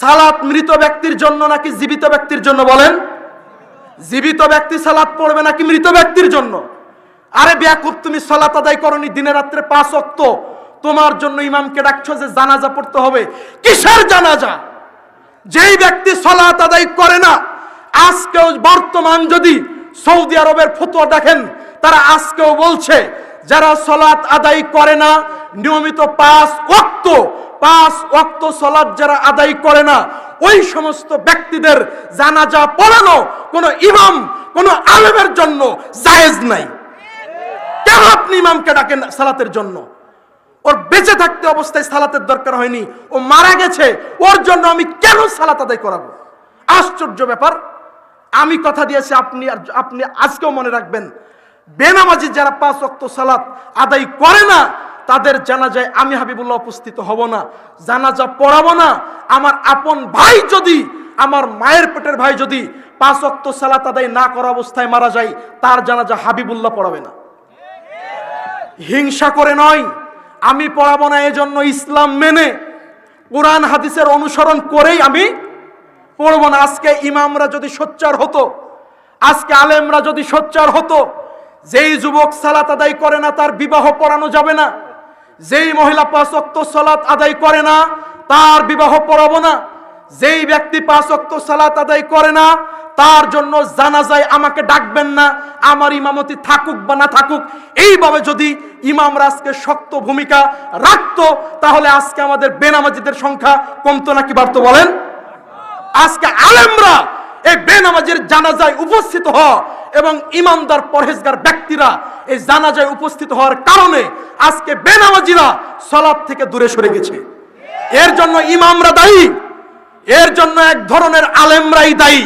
সালাত মৃত ব্যক্তির জন্য নাকি জীবিত ব্যক্তির জন্য বলেন? জীবিত ব্যক্তি সালাত পড়বে নাকি মৃত ব্যক্তির জন্য? আরে বেয়াকুব, তুমি সালাত আদায় করনি দিনে রাত্রে পাঁচ অক্ত তোমার জন্য ইমামকে ডাকছো যে জানাজা পড়তে হবে। কিসের জানাজা? যেই ব্যক্তি সলাত আদায় করে না, আজকেও বর্তমান যদি সৌদি আরবের ফতোয়া দেখেন, তারা আজকেও বলছে, যারা সলাত আদায় করে না, নিয়মিত পাঁচ ওয়াক্ত পাঁচ ওয়াক্ত সলাত যারা আদায় করে না, ওই সমস্ত ব্যক্তিদের জানাজা পড়ানো কোনো ইমাম, কোনো আলেমের জন্য জায়েজ নাই। কেন আপনি ইমামকে ডাকেন সালাতের জন্য? ওর বেঁচে থাকতে অবস্থায় সালাতের দরকার হয়নি, ও মারা গেছে, ওর জন্য আমি কেন সালাত আদায় করাবো? আশ্চর্য ব্যাপার। আমি কথা দিয়েছি, আপনি আর আপনি আজকেও মনে রাখবেন, বেনামাজি যারা পাঁচ অক্ত সালাত আদায় করে না তাদের জানাজায় আমি হাবিবুল্লাহ উপস্থিত হব না, জানাজা পড়াবো না। আমার আপন ভাই যদি, আমার মায়ের পেটের ভাই যদি পাঁচ অক্ত সালাত আদায় না করা অবস্থায় মারা যায়, তার জানাজা হাবিবুল্লাহ পড়াবে না। হিংসা করে নয়, আমি পড়াবো না এজন্য ইসলাম মেনে, কোরআন হাদিসের অনুসরণ করেই আমি পড়ব না। আজকে ইমামরা যদি সোচ্চার হতো, আজকে আলেমরা যদি সোচ্চার হতো, যেই যুবক সালাত আদায় করে না, তার বিবাহ পড়ানো যাবে না। যেই মহিলা পাঁচ অক্ত সালাত আদায় করে না, তার বিবাহ পড়াবো না। যেই ব্যক্তি পাঁচ অক্ত সালাত আদায় করে না, তার জন্য জানাজায় আমাকে ডাকবেন না, আমার ইমামতি থাকুক বা না থাকুক। এইভাবে যদি ইমামরা আজকে শক্ত ভূমিকা রাখতো, তাহলে আজকে আমাদের বেনামাজিদের সংখ্যা কমতো নাকি বাড়তো বলেন? আজকে আলেমরা এই বেনামাজের জানাজায় উপস্থিত হওয়া এবং ইমানদার পরহেজগার ব্যক্তিরা এই জানাজায় উপস্থিত হওয়ার কারণে আজকে বেনামাজিরা সলাপ থেকে দূরে সরে গেছে। এর জন্য ইমামরা দায়ী, এর জন্য এক ধরনের আলেমরাই দায়ী।